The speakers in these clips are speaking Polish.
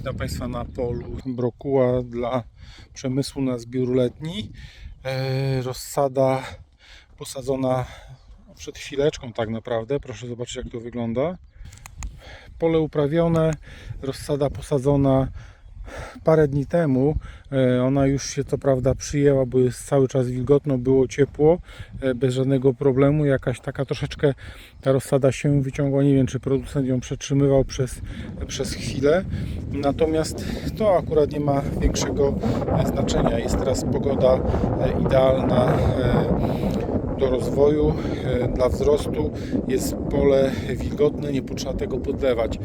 Witam Państwa na polu brokuła dla przemysłu na zbiór letni. E, Rozsada posadzona przed chwileczką tak naprawdę. Proszę zobaczyć jak to wygląda. Pole uprawione, rozsada posadzona parę dni temu. E, Ona już się co prawda przyjęła, bo jest cały czas wilgotno, było ciepło, e, bez żadnego problemu. Jakaś taka troszeczkę ta rozsada się wyciągła. Nie wiem, czy producent ją przetrzymywał przez, przez chwilę. Natomiast to akurat nie ma większego e, znaczenia. Jest teraz pogoda idealna do rozwoju, dla wzrostu. Jest pole wilgotne, nie potrzeba tego podlewać.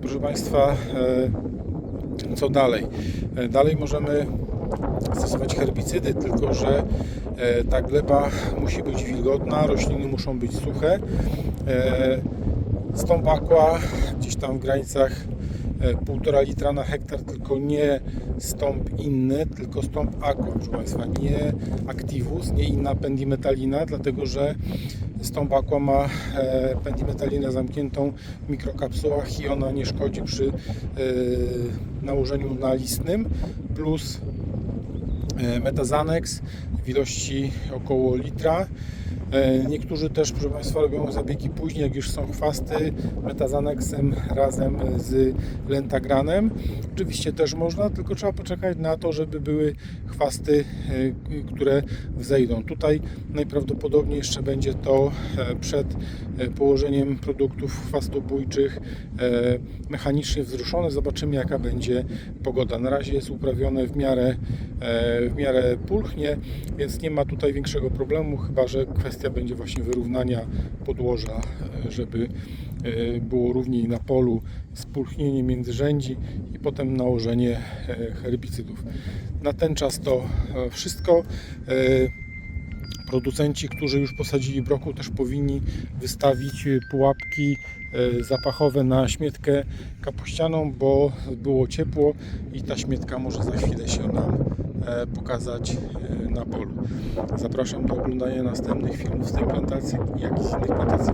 Proszę Państwa, co dalej? E, Dalej możemy stosować herbicydy, tylko że e, ta gleba musi być wilgotna, rośliny muszą być suche. E, Stąp gdzieś tam w granicach 1,5 litra na hektar, tylko nie stąp inny, tylko stąp aqua, proszę Państwa, nie Activus, nie inna pendimetalina, dlatego że stąp aqua ma e, pendimetalinę zamkniętą w mikrokapsułach i ona nie szkodzi przy e, nałożeniu na listnym, plus e, Metazanex w ilości około litra. E, Niektórzy też, proszę Państwa, robią zabiegi później, jak już są chwasty, metazanexem razem z lentagranem. Oczywiście też można, tylko trzeba poczekać na to, żeby były chwasty, e, które wzejdą. Tutaj najprawdopodobniej jeszcze będzie to e, przed położeniem produktów chwastobójczych mechanicznie wzruszone. Zobaczymy jaka będzie pogoda. Na razie jest uprawione w miarę, w miarę pulchnie, więc nie ma tutaj większego problemu, chyba że kwestia będzie właśnie wyrównania podłoża, e, żeby e, było równiej na polu, spulchnienie międzyrzędzi i potem nałożenie e, herbicydów. Na ten czas to wszystko. Producenci, którzy już posadzili brokuł, też powinni wystawić pułapki zapachowe na śmietkę kapuścianą, bo było ciepło i ta śmietka może za chwilę się nam pokazać e, na polu. Zapraszam do oglądania następnych filmów z tej plantacji, jak i z innych plantacji.